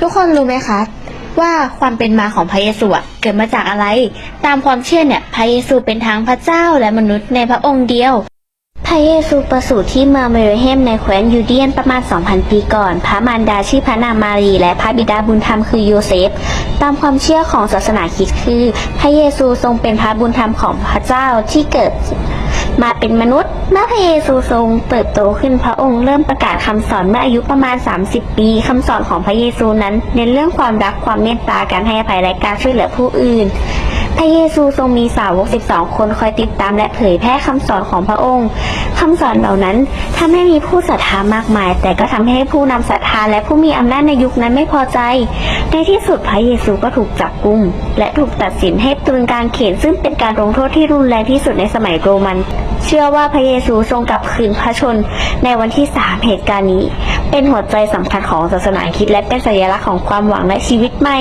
ทุกคนรู้ไหมคะ ว่าความเป็นมาของพระเยซูเกิดมาจากอะไร ตามความเชื่อเนี่ยพระเยซูเป็นทั้งพระเจ้าและมนุษย์ในพระองค์เดียว พระเยซูประสูติที่เมืองเบเธเลเฮมในแคว้นยูเดียนประมาณ 2,000 ปีก่อน พระมารดาชื่อพระนางมารี และพระบิดาบุญธรรมคือโยเซฟตามความเชื่อของศาสนาคริสต์คือ พระเยซูทรงเป็นพระบุญธรรมของพระเจ้าที่เกิด มาเป็นมนุษย์ เมื่อพระเยซูทรงเติบโตขึ้นพระองค์เริ่มประกาศคำสอนเมื่ออายุประมาณ 30 ปีคำสอนของพระเยซูนั้นเน้นเรื่องความรักความเมตตาการให้อภัยและการช่วยเหลือผู้อื่น พระเยซูทรงมีสาวก 12 คนคอยติดตามและเผยแพร่คำสอนของพระองค์คำสอนเหล่านั้น ทำให้มีผู้ศรัทธามากมาย แต่ก็ทำให้ผู้นำศรัทธาและผู้มีอำนาจในยุคนั้นไม่พอใจ ในที่สุดพระเยซูก็ถูกจับกุมและถูกตัดสินให้ตรึงกางเขนซึ่งเป็นการลงโทษที่รุนแรงที่สุดในสมัยโรมัน เชื่อว่าพระเยซูทรงกลับคืนพระชนในวันที่3เหตุการณ์นี้ เป็นหัวใจสำคัญของศาสนาคิดและเป็นสัญลักษณ์ของความหวังและชีวิตใหม่